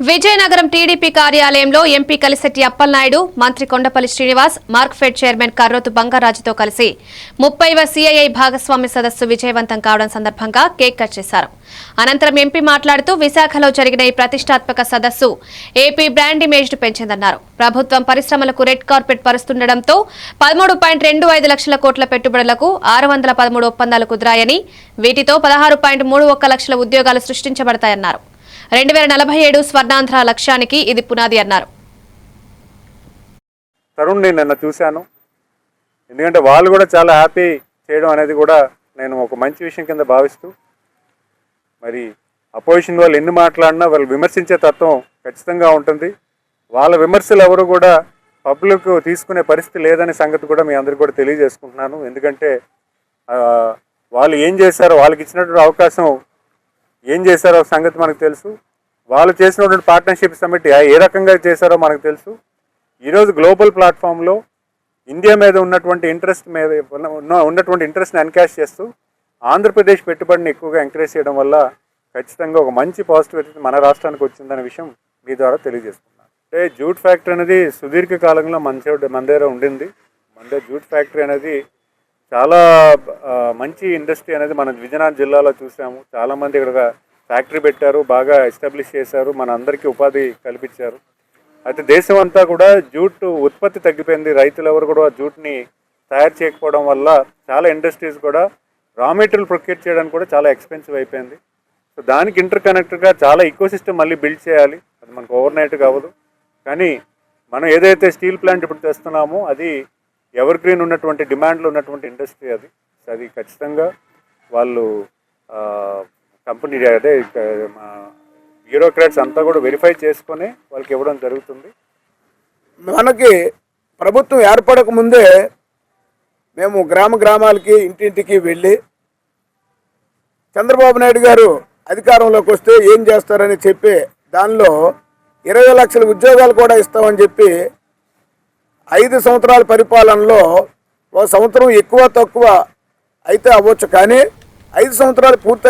Vizianagaram TDP కార్యాలయంలో MP Kalisetti Appalanaidu మంత్రి Kondapalli Srinivas Markfed chairman Karrothu బంగారాజుతో కలిసి ముప్పైవ సీఐఐ భాగస్వామి సదస్సు విజయవంతం కావడం సందర్భంగా కేక్ కట్ చేశారు. అనంతరం ఎంపీ మాట్లాడుతూ విశాఖలో జరిగిన ఈ ప్రతిష్టాత్మక సదస్సు ఏపీ బ్రాండ్ ఇమేజ్ను పెంచిందన్నారు. ప్రభుత్వం పరిశ్రమలకు రెడ్ కార్పెట్ పరుస్తుండటంతో పదమూడు పాయింట్ రెండు ఐదు లక్షల కోట్ల పెట్టుబడులకు ఆరు వందల పదమూడు ఒప్పందాలు కుదిరాయని వీటితో పదహారు పాయింట్ మూడు ఒక్క లక్షల ఉద్యోగాలు సృష్టించబడతాయన్నారు. రెండు వేల నలభై ఏడు స్వర్ణాంధ్ర లక్ష్యానికి ఇది పునాది అన్నారు. తరుణ్ నేను నిన్న చూశాను. ఎందుకంటే వాళ్ళు కూడా చాలా హ్యాపీ చేయడం అనేది కూడా నేను ఒక మంచి విషయం కింద భావిస్తూ మరి అపోజిషన్ వాళ్ళు ఎన్ని మాట్లాడినా వాళ్ళు విమర్శించే తత్వం ఖచ్చితంగా ఉంటుంది. వాళ్ళ విమర్శలు ఎవరు కూడా పబ్లిక్ తీసుకునే పరిస్థితి లేదనే సంగతి కూడా మీ అందరికి కూడా తెలియజేసుకుంటున్నాను. ఎందుకంటే వాళ్ళు ఏం చేశారో వాళ్ళకి ఇచ్చినటువంటి అవకాశం ఏం చేశారో సంగతి మనకు తెలుసు. వాళ్ళు చేసినటువంటి పార్ట్నర్షిప్ సమిట్ ఏ రకంగా చేశారో మనకు తెలుసు. ఈరోజు గ్లోబల్ ప్లాట్ఫామ్లో ఇండియా మీద ఉన్నటువంటి ఇంట్రెస్ట్ మీద ఉన్నటువంటి ఇంట్రెస్ట్ని ఎన్కాష్ చేస్తూ ఆంధ్రప్రదేశ్ పెట్టుబడిని ఎక్కువగా ఎంకరేజ్ చేయడం వల్ల ఖచ్చితంగా ఒక మంచి పాజిటివ్ మన రాష్ట్రానికి వచ్చిందనే విషయం మీ ద్వారా తెలియజేస్తున్నాను. అంటే జూట్ ఫ్యాక్టరీ అనేది సుదీర్ఘ కాలంలో మన మన దగ్గర ఉండింది. మన జూట్ ఫ్యాక్టరీ అనేది చాలా మంచి ఇండస్ట్రీ అనేది మన విజయనగరం జిల్లాలో చూసాము. చాలామంది ఇక్కడ ఫ్యాక్టరీ పెట్టారు బాగా ఎస్టాబ్లిష్ చేశారు మన అందరికీ ఉపాధి కల్పించారు. అయితే దేశం అంతా కూడా జూట్ ఉత్పత్తి తగ్గిపోయింది. రైతులు ఎవరు కూడా జూట్ని తయారు చేయకపోవడం వల్ల చాలా ఇండస్ట్రీస్ కూడా రా మెటీరియల్ ప్రొక్యూర్ చేయడానికి కూడా చాలా ఎక్స్పెన్సివ్ అయిపోయింది. సో దానికి ఇంటర్ కనెక్టర్గా చాలా ఈకో సిస్టమ్ మళ్ళీ బిల్డ్ చేయాలి. అది మనకు ఓవర్ నైట్ కావదు. కానీ మనం ఏదైతే స్టీల్ ప్లాంట్ ఇప్పుడు తెస్తున్నామో అది ఎవర్ గ్రీన్ ఉన్నటువంటి డిమాండ్లో ఉన్నటువంటి ఇండస్ట్రీ అది. అది ఖచ్చితంగా వాళ్ళు కంపెనీ అదే బ్యూరోక్రాట్స్ అంతా కూడా వెరిఫై చేసుకొని వాళ్ళకి ఇవ్వడం జరుగుతుంది. మనకి ప్రభుత్వం ఏర్పడక ముందే మేము గ్రామ గ్రామాలకి ఇంటింటికి వెళ్ళి చంద్రబాబు నాయుడు గారు అధికారంలోకి వస్తే ఏం చేస్తారని చెప్పి దానిలో ఇరవై లక్షల ఉద్యోగాలు కూడా ఇస్తామని చెప్పి ఐదు సంవత్సరాల పరిపాలనలో ఒక సంవత్సరం ఎక్కువ తక్కువ అయితే అవ్వచ్చు. కానీ ఐదు సంవత్సరాలు పూర్తి